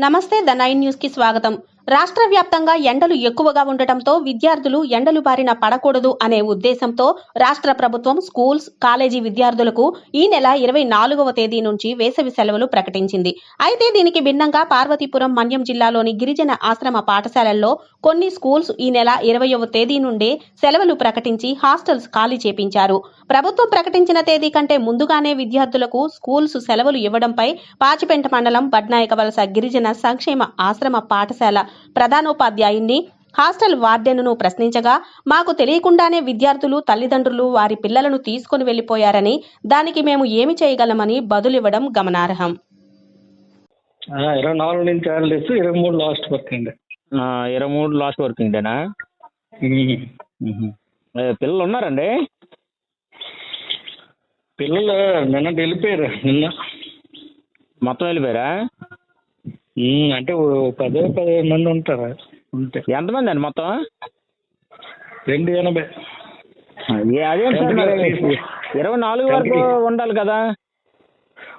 నమస్తే the nine న్యూస్కి స్వాగతం. రాష్ట్ర వ్యాప్తంగా ఎండలు ఎక్కువగా ఉండటంతో విద్యార్థులు ఎండలు బారిన పడకూడదు అనే ఉద్దేశంతో రాష్ట్ర ప్రభుత్వం స్కూల్స్ కాలేజీ విద్యార్థులకు ఈ నెల ఇరవై నాలుగవ తేదీ నుంచి వేసవి సెలవులు ప్రకటించింది. అయితే దీనికి భిన్నంగా పార్వతీపురం మన్యం జిల్లాలోని గిరిజన ఆశ్రమ పాఠశాలల్లో కొన్ని స్కూల్స్ ఈ నెల ఇరవయవ తేదీ నుండే సెలవులు ప్రకటించి హాస్టల్స్ ఖాళీ చేపించారు. ప్రభుత్వం ప్రకటించిన తేదీ కంటే ముందుగానే విద్యార్థులకు స్కూల్స్ సెలవులు ఇవ్వడంపై పాచిపెంట మండలం బడ్నాయకవలస గిరిజన సంక్షేమ ఆశ్రమ పాఠశాల ప్రధానోపాధ్యాయుణ్ణి. హాస్టల్ వార్డెన్ను ప్రశ్నించగా మాకు తెలియకుండానే విద్యార్థులు తల్లిదండ్రులు వారి పిల్లలను తీసుకుని వెళ్ళిపోయారని దానికి మేము ఏమి చేయగలమని బదులివ్వడం గమనార్హం. ఇరవై నాలుగు నుంచి హాలిడేస్ ఇరవై మూడు లాస్ట్ ఇరవై మూడు లాస్ట్ వర్కింగ్ డేనా పిల్లలు ఉన్నారండి? పిల్లలు నిన్న వెళ్ళిపోయారు నిన్న. మొత్తం వెళ్ళిపోయారా? అంటే ఓ పదో పదిహేను మంది ఉంటారు? ఉంటే. ఎంతమంది అండి మొత్తం? రెండు ఎనభై. మరి? ఇరవై నాలుగు వరకు ఉండాలి కదా?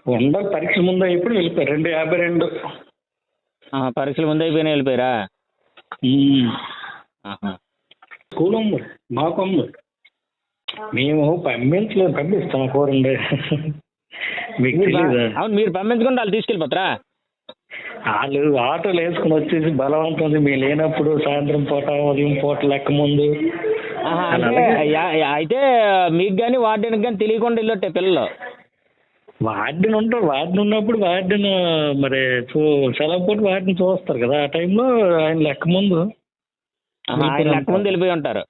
ఉండ పరీక్ష ముందు ఇప్పుడు వెళ్ళిపోయారు. రెండు యాభై రెండు. పరీక్షలు ముందు అయిపోయినా వెళ్ళిపోయారా. స్కూల్ ఉంది మాకు మేము పంపించలేదు పంపిస్తాం కూరండి మీకు అవును మీరు పంపించకుండా వాళ్ళు తీసుకెళ్ళిపోతారా? వాళ్ళు ఆటోలు వేసుకుని వచ్చేసి బలవంతం మేము లేనప్పుడు సాయంత్రం పూట ఉదయం పూట లెక్క ముందు. అయితే మీకు కానీ వార్డెన్కి కానీ తెలియకుండా వెళ్ళొట్టే పిల్లలు? వార్డెన్ ఉంటారు. వార్డెన్ ఉన్నప్పుడు వార్డెన్ మరి చూ సెలవు పూట వార్డెన్ చూస్తారు కదా. ఆ టైంలో ఆయన లెక్క ముందు. ఆయన లెక్క ముందు వెళ్ళిపోయి ఉంటారు.